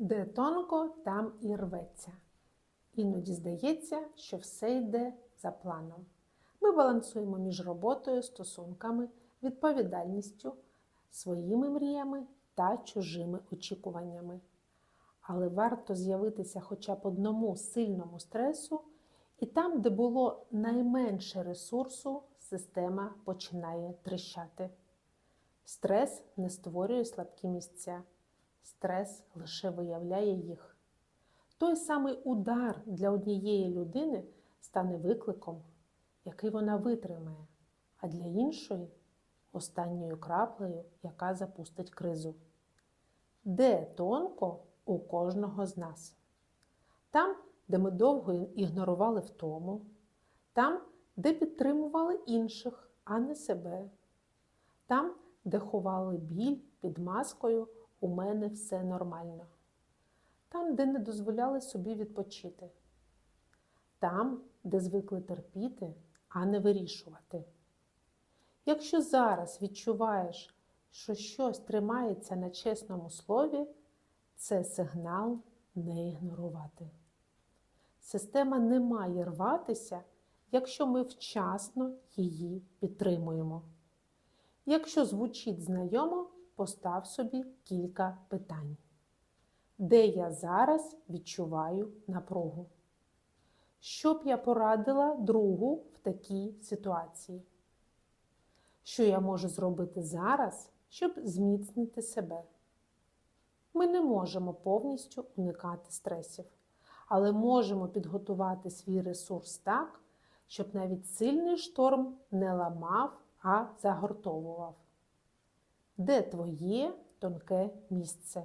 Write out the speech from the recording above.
Де тонко, там і рветься. Іноді здається, що все йде за планом. Ми балансуємо між роботою, стосунками, відповідальністю, своїми мріями та чужими очікуваннями. Але варто з'явитися хоча б одному сильному стресу, і там, де було найменше ресурсу, система починає тріщати. Стрес не створює слабкі місця, стрес лише виявляє їх. Той самий удар для однієї людини стане викликом, який вона витримає, а для іншої останньою краплею, яка запустить кризу. Де тонко у кожного з нас? Там, де ми довго ігнорували втому, там, де підтримували інших, а не себе, там, де ховали біль під маскою у мене все нормально, там, де не дозволяли собі відпочити, там, де звикли терпіти, а не вирішувати. Якщо зараз відчуваєш, що щось тримається на чесному слові, це сигнал не ігнорувати. Система не має рватися, якщо ми вчасно її підтримуємо. Якщо звучить знайомо, постав собі кілька питань. Де я зараз відчуваю напругу? Що б я порадила другу в такій ситуації? Що я можу зробити зараз, щоб зміцнити себе? Ми не можемо повністю уникати стресів, але можемо підготувати свій ресурс так, щоб навіть сильний шторм не ламав, а загортовував. Де твоє тонке місце?